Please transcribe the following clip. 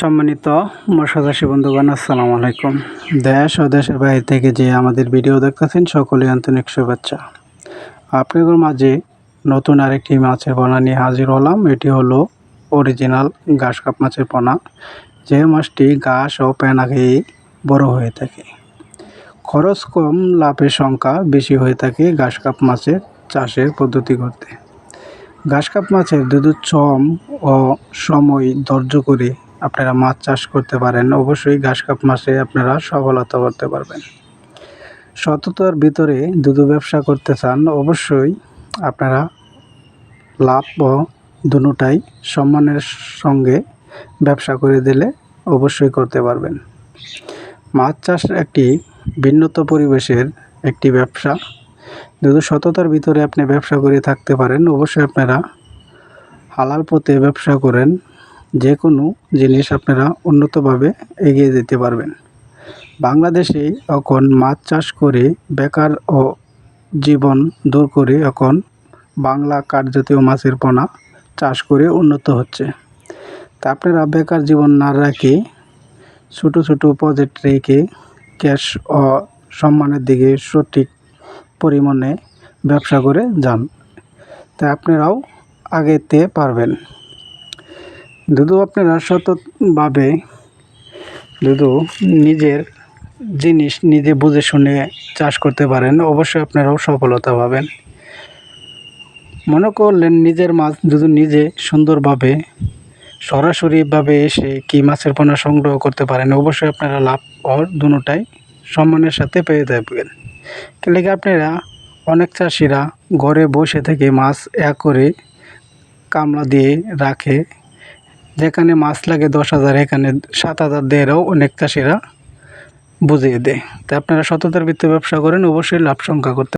সম্মানিত মশাদাসী বন্ধুগণ, আসসালামু আলাইকুম। দেশ ও দেশের বাইরে থেকে যে আমাদের ভিডিও দেখতেছেন, সকলেই আন্তরিক শুভেচ্ছা। আপনাদের মাঝে নতুন আরেকটি মাছের পোনা নিয়ে হাজির হলাম। এটি হলো অরিজিনাল ঘাস কাপ মাছের পোনা। যে মাছটি ঘাস ও পেনা খেয়ে বড় হয়ে থাকে। খরচ কম, লাভের সংখ্যা বেশি হয়ে থাকে ঘাস কাপ মাছের চাষের পদ্ধতি করতে। ঘাস কাপ মাছের দুধ চম ও সময় ধৈর্য করে আপনারা মাছ চাষ করতে পারেন, অবশ্যই ঘাস কাপ মাছে আপনারা সফলতা করতে পারবেন। সততার ভিতরে দুধ ব্যবসা করতে চান, অবশ্যই আপনারা লাভ ও দুটাই সম্মানের সঙ্গে ব্যবসা করে দিলে অবশ্যই করতে পারবেন। মাছ চাষ একটি ভিন্নত পরিবেশের একটি ব্যবসা। যদি সততার ভিতরে আপনি ব্যবসা করে থাকতে পারেন, অবশ্যই আপনারা হালাল পথে ব্যবসা করেন। যে কোনো জিনিস আপনারা উন্নতভাবে এগিয়ে যেতে পারবেন। বাংলাদেশে এখন মাছ চাষ করে বেকার ও জীবন দূর করে এখন বাংলা কাঠজাতীয় মাছের পোনা চাষ করে উন্নত হচ্ছে। তা আপনারা বেকার জীবন না রেখে ছোটো ছোটো প্রজেক্ট রেখে ক্যাশ ও সম্মানের দিকে সঠিক পরিমাণে ব্যবসা করে যান। তা আপনারাও আগেতে পারবেন। যদি আপনারা সততভাবে যদি নিজের জিনিস নিজে বুঝে শুনে চাষ করতে পারেন, অবশ্যই আপনারাও সফলতা পাবেন। মনে করলেন নিজের মাছ যদি নিজে সুন্দরভাবে সরাসরিভাবে এসে কি মাছের পোনা সংগ্রহ করতে পারেন, অবশ্যই আপনারা লাভ ও দুটাই সম্মানের সাথে পেয়ে থাকবেন। কেলে কি আপনারা অনেক চাষিরা ঘরে বসে থেকে মাছ এক করে কামলা দিয়ে রাখে যেখানে মাছ লাগে দশ হাজার, এখানে সাত হাজার দেড়ও অনেক চাষিরা বুঝিয়ে দেয়। তা আপনারা সততার ভিত্তিতে ব্যবসা করেন, অবশ্যই লাভ সংখ্যা করতে